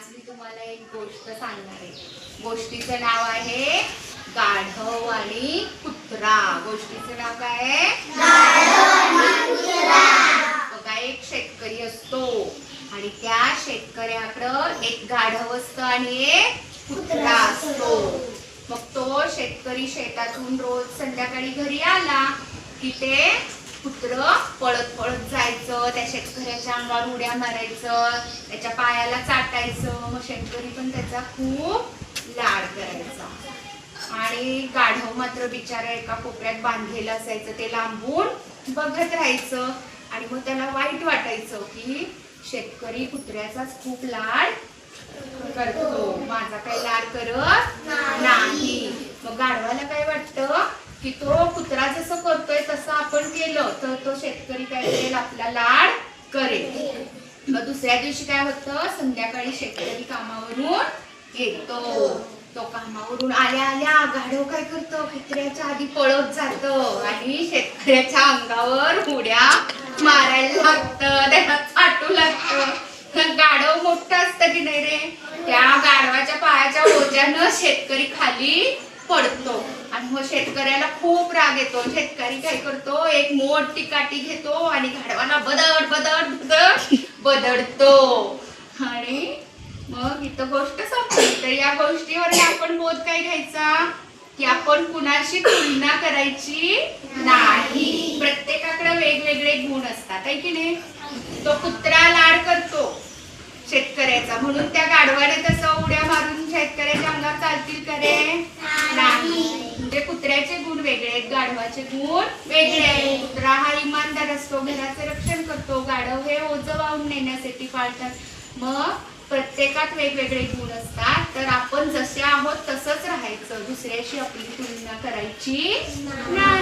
आज मी तुम्हाला एक गोष्ट सांगणार आहे गोष्टीचं नाव आहे गाढव आणि कुत्रा. गोष्टीचं नाव काय आहे? बघा एक शेतकरी असतो आणि त्या शेतकऱ्याकडं एक गाढव असतं आणि एक कुत्रा असतो. मग तो शेतकरी शेतातून रोज संध्याकाळी घरी आला की ते कुत्र पळत पळत जायचं त्या शेतकऱ्याच्या अंगावर उड्या मारायचं त्याच्या पायाला चाटायचं मग शेतकरी पण त्याचा खूप लाड करायचा. आणि गाढव मात्र बिचारा एका कोपऱ्यात बांधलेलं असायचं ते लांबून बघत राहायचं आणि मग त्याला वाईट वाटायचं की शेतकरी कुत्र्याचाच खूप लाड करतो. माझा काही लाड करत नाही. मग गाढवाला काय वाटतं की तो कुत्रा जसं करतोय तसं आपण केलं तर तो शेतकरी काय करेल? आपला लाड करेल. मग दुसऱ्या दिवशी काय होतं? संध्याकाळी शेतकरी कामावरून येतो. तो कामावरून आल्या आल्या गाढव काय करतो? कुत्र्याच्या आधी पळत जात आणि शेतकऱ्याच्या अंगावर उड्या मारायला लागतं. त्याला चाटू लागतं. गाढव मोठं असतं की नाही रे? त्या गाढवाच्या पायाच्या ओझ्यानं शेतकरी खाली पडतो. आणि मग शेतकऱ्याला खूप राग येतो. शेतकरी काय करतो? एक मोठी काठी घेतो आणि गाढवाला बदल बदलतो. आणि मग इथं गोष्ट संपली. तर या गोष्टीवर आपण बोध काय घ्यायचा? की आपण कुणाशी तुलना करायची नाही. प्रत्येकाकडे वेगवेगळे गुण असतात आहे की नाही? तो कुत्रा लाड करतो शेतकऱ्याचा. म्हणून त्या गाडवाने तसं उड्या मारून शेतकऱ्याच्या अंगावर चालतील का रे नाही म्हणजे कुत्र्याचे गुण वेगळे गाढवाचे गुण वेगळे कुत्रा हा इमानदार असतो. घराचे रक्षण करतो. गाढव हे ओझं वाहून नेण्यासाठी पाळतात. मग प्रत्येकात वेगवेगळे गुण असतात. तर आपण जसे आहोत तसंच राहायचं. दुसऱ्याशी आपली तुलना करायची नाही.